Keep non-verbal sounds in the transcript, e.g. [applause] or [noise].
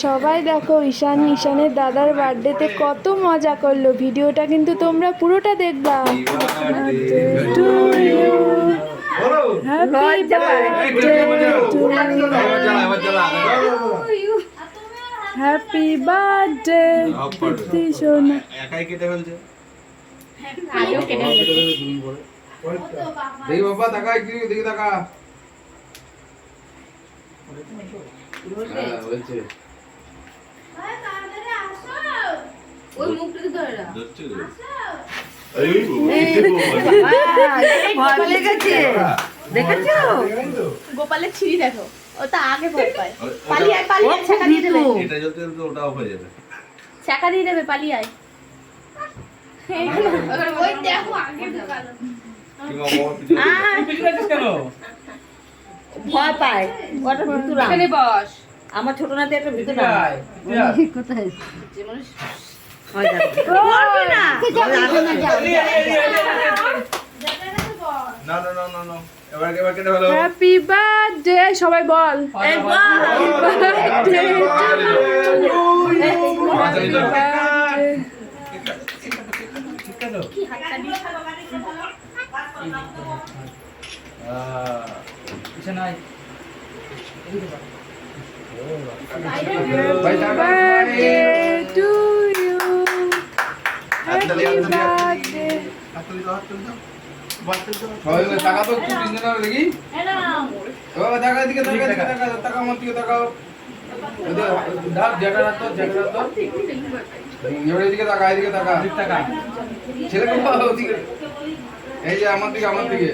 সবাই দেখো ঈশান ঈশানের দাদার বার্থডেতে কত মজা করল। ভিডিওটা কিন্তু তোমরা পুরোটা দেখবা। হ্যাপি বার্থডে একাই কেটে ফেলছে। দেখি বাবা তাকা দেখি তাকা। হ্যাঁ, বলছে। ওই মুখটাকে ধরে রাখ। ভয় দেখেছ? গোপালের ছিঁড়ি দেখো। ও তো আগে ভয় পায়। পালিয়ে আয় পালিয়ে আয় দিয়ে দেবে। এটা যদি তো হয়ে যাবে। ছাকা দিয়ে দেবে পালিয়ে আয়। ওই দেখো আগে ঢুকালো কিংবা বাবা পিছনে ভয় পায়। ওটা ভিতরা এখানে বস। আমার ছোট নাতি একটা ভিতরা কোথায়? হয় হ্যাপি [laughs] বার্থডে সবাই বল। বার্থডে ছেলে এই যে আমার দিকে আমার দিকে।